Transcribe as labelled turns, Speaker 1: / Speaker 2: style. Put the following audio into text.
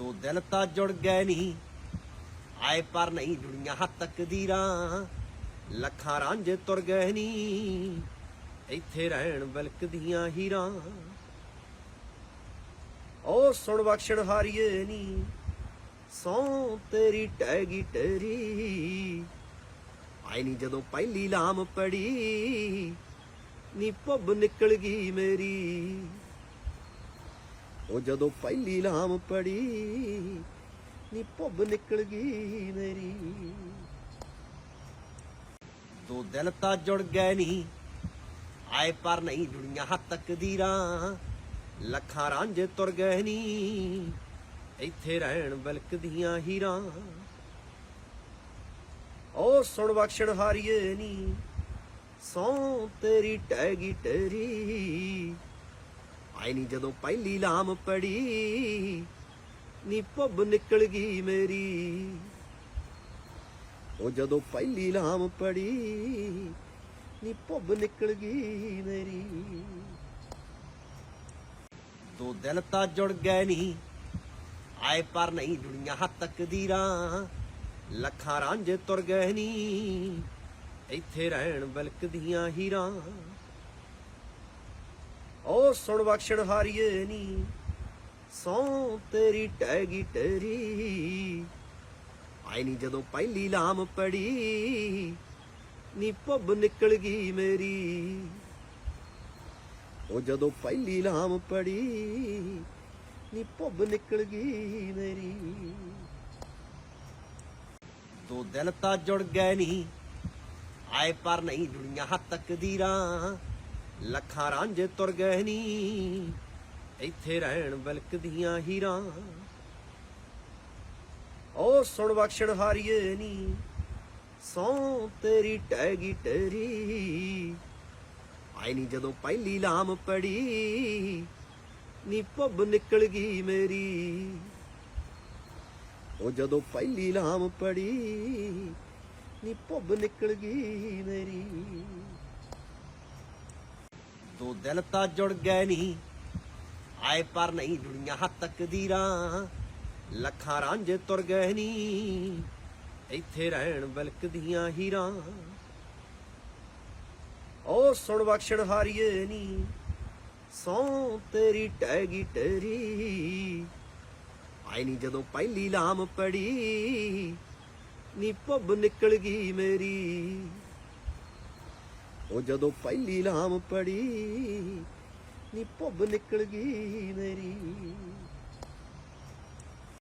Speaker 1: ਦੋ ਦਿਲ ਤਾਂ ਜੁੜ ਗਏ ਨਹੀਂ। ਆਏ ਪਰ ਨਹੀਂ ਜੁੜੀਆਂ ਹੱਥ ਤਕਦੀਰਾਂ ਲੱਖਾਂ ਰਾਂਝੇ ਤੁਰ ਗਏ ਨਹੀਂ ਇੱਥੇ ਰਹਿਣ ਬਲਕਦੀਆਂ ਹੀਰਾਂ। ਓ ਸੁਣ ਬਖਸ਼ਣ ਹਾਰੀਏ ਨੀ। ਸੌ ਤੇਰੀ ਟੈਗੀ ਟੇਰੀ। ਆਈ ਨੀ ਜਦੋਂ ਪਹਿਲੀ ਲਾਮ ਪੜੀ। ਨੀ ਭੁੱਬ ਨਿਕਲ ਗਈ ਮੇਰੀ। ਉਹ ਜਦੋਂ ਪਹਿਲੀ ਲਾਮ ਪੜੀ, ਨੀ ਭੁੱਬ ਨਿਕਲ ਗਈ ਮੇਰੀ। ਦੋ ਦਿਲ ਤਾਂ ਜੁੜ ਗਏ ਨਹੀਂ ਆਏ ਪਰ ਨਹੀਂ ਜੁੜੀਆਂ ਹੱਥ ਤਕਦੀਰਾਂ ਲੱਖਾਂ ਰਾਂਝੇ ਤੁਰ ਗਏ ਨਹੀਂ ਇੱਥੇ ਰਹਿਣ ਬਲਕਦੀਆਂ ਹੀਰਾਂ। ਓ ਸੁਣ ਬਖਸ਼ਣ ਹਾਰੀਏ ਨੀ ਸੌ ਤੇਰੀ ਟੈਗੀ ਟੇਰੀ ਆਈ ਨੀ ਜਦੋਂ ਪਹਿਲੀ ਲਾਮ ਪੜੀ, ਨੀ ਭੁੱਬ ਨਿਕਲ ਗਈ ਮੇਰੀ। ਉਹ ਜਦੋਂ ਪਹਿਲੀ ਲਾਮ ਪੜੀ, ਨੀ ਭੁੱਬ ਨਿਕਲ ਗਈ ਮੇਰੀ। ਦੋ ਦਿਲ ਤਾਂ ਜੁੜ ਗਏ ਨਹੀਂ ਆਏ ਪਰ ਨਹੀਂ ਜੁੜੀਆਂ ਹੱਥ ਤਕਦੀਰਾਂ ਲੱਖਾਂ ਰਾਂਝੇ ਤੁਰ ਗਏ ਨਹੀਂ ਇੱਥੇ ਰਹਿਣ ਬਲਕਦੀਆਂ ਹੀਰਾਂ। ਸੁਣ ਬਖਸ਼ਣ ਹਾਰੀਏ ਨੀ। ਸੌ ਤੇਰੀ ਟੈਗੀ ਟੇਰੀ। ਆਈ ਨੀ ਜਦੋਂ ਪਹਿਲੀ ਲਾਮ ਪੜੀ, ਨੀ ਭੁੱਬ ਨਿਕਲ ਗਈ ਮੇਰੀ। ਉਹ ਜਦੋਂ ਪਹਿਲੀ ਲਾਮ ਪੜੀ, ਨੀ ਭੁੱਬ ਨਿਕਲ ਗਈ ਮੇਰੀ। ਦੋ ਦਿਲ ਤਾਂ ਜੁੜ ਗਏ ਨਹੀਂ ਆਏ ਪਰ ਨਹੀਂ ਜੁੜੀਆਂ ਹੱਥ ਤਕਦੀਰਾਂ ਲੱਖਾਂ ਰਾਂਝੇ ਤੁਰ ਗਏ ਨੀ। ਇੱਥੇ ਰਹਿਣ ਬਲਕਦੀਆਂ ਹੀਰਾਂ। ਓ ਸੁਣ ਬਖਸ਼ਣ ਹਾਰੀਏ ਨੀ। ਸੌ ਤੇਰੀ ਟੈਗੀ ਟੇਰੀ। ਆਈ ਨੀ ਜਦੋਂ ਪਹਿਲੀ ਲਾਮ ਪੜੀ। ਨੀ ਭੁੱਬ ਨਿਕਲ ਗਈ ਮੇਰੀ। ਉਹ ਜਦੋਂ ਪਹਿਲੀ ਲਾਮ ਪੜੀ, ਨੀ ਭੁੱਬ ਨਿਕਲ ਗਈ ਮੇਰੀ। ਦੋ ਦਿਲ ਤਾਂ ਜੁੜ ਗਏ ਨਹੀਂ ਆਏ ਪਰ ਨਹੀਂ ਜੁੜੀਆਂ ਹੱਥ ਤਕਦੀਰਾਂ ਲੱਖਾਂ ਰਾਂਝੇ ਤੁਰ ਗਏ ਨਹੀਂ ਇੱਥੇ ਰਹਿਣ ਬਲਕਦੀਆਂ ਹੀਰਾਂ। ਓ ਸੁਣ ਬਖਸ਼ਣ ਹਾਰੀਏ ਨੀ, ਸੌ ਤੇਰੀ ਟੈਗੀ ਟੇਰੀ ਆਈ ਨੀ ਜਦੋਂ ਪਹਿਲੀ ਲਾਮ ਪੜੀ, ਨੀ ਭੁੱਬ ਨਿਕਲ ਗਈ ਮੇਰੀ। ਉਹ ਜਦੋਂ ਪਹਿਲੀ ਲਾਮ ਪੜੀ ਨੀ ਭੁੱਬ ਨਿਕਲ ਗਈ ਮੇਰੀ।